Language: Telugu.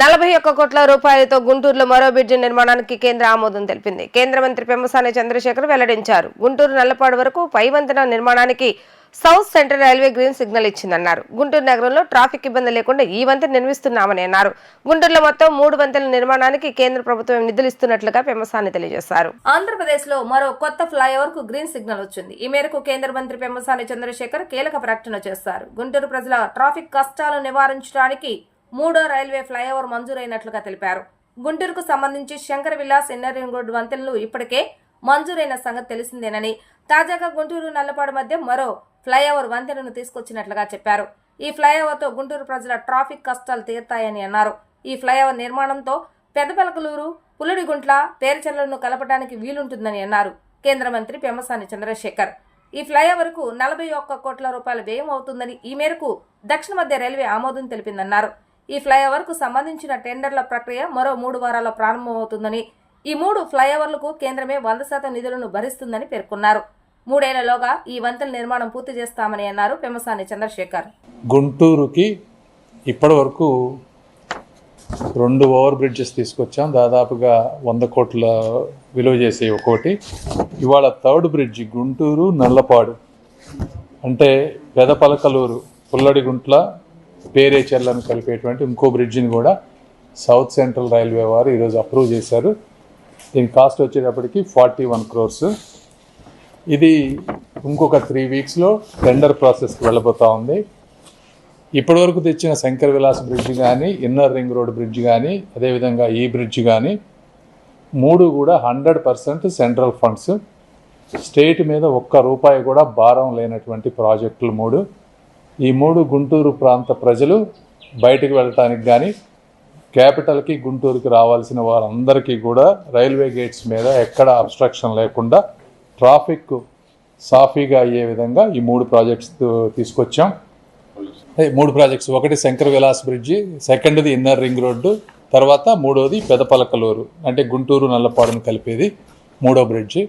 నలభై ఒక్క కోట్ల రూపాయలతో గుంటూరులో మరో బ్రిడ్జి నిర్మాణానికి కేంద్ర ఆమోదం తెలిపింది. కేంద్ర మంత్రి పెమ్మసాని చంద్రశేఖర్ వెల్లడించారు. గుంటూరు నల్లపాడు వరకు పై వంతెన నిర్మాణానికి South Central Railway green signal ఇచ్చిందన్నారు. Guntur నగరంలో ట్రాఫిక్ ఇబ్బంది లేకుండా ఈ వంతెన నిర్మిస్తున్నామని అన్నారు. గుంటూరులో మొత్తం మూడు వంతెనల నిర్మాణానికి కేంద్ర ప్రభుత్వం నిధులు ఇస్తున్నట్లుగా పెమ్మసాని తెలియజేశారు. ఆంధ్రప్రదేశ్లో మరో కొత్త ఫ్లైఓవర్కు గ్రీన్ సిగ్నల్ వచ్చింది. ఈ మేరకు కేంద్ర మంత్రి పెమ్మసాని చంద్రశేఖర్ కీలక ప్రకటన చేశారు. గుంటూరు ప్రజల ట్రాఫిక్ కష్టాలు నివారించడానికి మూడో రైల్వే ఫ్లైఓవర్ మంజూరైనట్లుగా తెలిపారు. గుంటూరుకు సంబంధించి శంకర విలాస్ ఇన్నర్ రోడ్డు వంతెనలు ఇప్పటికే మంజూరైన సంగతి తెలిసిందేనని తాజాగా గుంటూరు నల్లపాడు మధ్య మరో ఫ్లైఓవర్ వంతెనను తీసుకొచ్చినట్లుగా చెప్పారు. ఈ ఫ్లైఓవర్తో గుంటూరు ప్రజల ట్రాఫిక్ కష్టాలు తీరుతాయని అన్నారు. ఈ ఫ్లైఓవర్ నిర్మాణంతో పెద్దపలకలూరు పులుడిగుంట్ల పేరుచెర్లను కలపడానికి వీలుంటుందని అన్నారు. కేంద్ర మంత్రి పెమ్మసాని చంద్రశేఖర్. ఈ ఫ్లైఓవర్కు నలభై ఒక్క కోట్ల రూపాయల వ్యయం అవుతుందని ఈ మేరకు దక్షిణ మధ్య రైల్వే ఆమోదం తెలిపిందన్నారు. ఈ ఫ్లైఓవర్కు సంబంధించిన టెండర్ల ప్రక్రియ మరో మూడు వారాల్లో ప్రారంభమవుతుందని. ఈ మూడు ఫ్లైఓవర్లకు కేంద్రమే వంద శాతం నిధులను భరిస్తుందని పేర్కొన్నారు. మూడేళ్ళలోగా ఈ వంతెన నిర్మాణం పూర్తి చేస్తామని అన్నారు పెమసాని చంద్రశేఖర్. గుంటూరుకి ఇప్పటి వరకు రెండు ఓవర్ బ్రిడ్జెస్ తీసుకొచ్చాం. దాదాపుగా వంద కోట్ల విలువ చేసే ఒకటి ఇవాళ థర్డ్ బ్రిడ్జి గుంటూరు నల్లపాడు. అంటే పెదపలకలూరు పుల్లడిగుంట్ల పేరేచర్లను కలిపేటువంటి ఇంకో బ్రిడ్జిని కూడా సౌత్ సెంట్రల్ రైల్వే వారు ఈరోజు అప్రూవ్ చేశారు. దీని కాస్ట్ వచ్చేటప్పటికి ఫార్టీ వన్ క్రోర్స్. ఇది ఇంకొక త్రీ వీక్స్లో టెండర్ ప్రాసెస్కి వెళ్ళబోతా ఉంది. ఇప్పటివరకు తెచ్చిన శంకర్ విలాస్ బ్రిడ్జ్ కానీ ఇన్నర్ రింగ్ రోడ్ బ్రిడ్జ్ కానీ అదేవిధంగా ఈ బ్రిడ్జ్ కానీ మూడు కూడా hundred percent central funds. State మీద ఒక్క రూపాయి కూడా భారం లేనటువంటి ప్రాజెక్టులు మూడు. ఈ మూడు గుంటూరు ప్రాంత ప్రజలు బయటకు వెళ్ళటానికి కానీ క్యాపిటల్కి గుంటూరుకి రావాల్సిన వారందరికీ కూడా రైల్వే గేట్స్ మీద ఎక్కడ అబ్స్ట్రక్షన్ లేకుండా ట్రాఫిక్ సాఫీగా అయ్యే విధంగా ఈ మూడు ప్రాజెక్ట్స్ తీసుకొచ్చాం. మూడు ప్రాజెక్ట్స్ ఒకటి శంకర్ విలాస్ బ్రిడ్జి సెకండ్ది ఇన్నర్ రింగ్ రోడ్డు తర్వాత మూడోది పెదపలకలూరు అంటే గుంటూరు నల్లపాడును కలిపేది మూడో బ్రిడ్జి.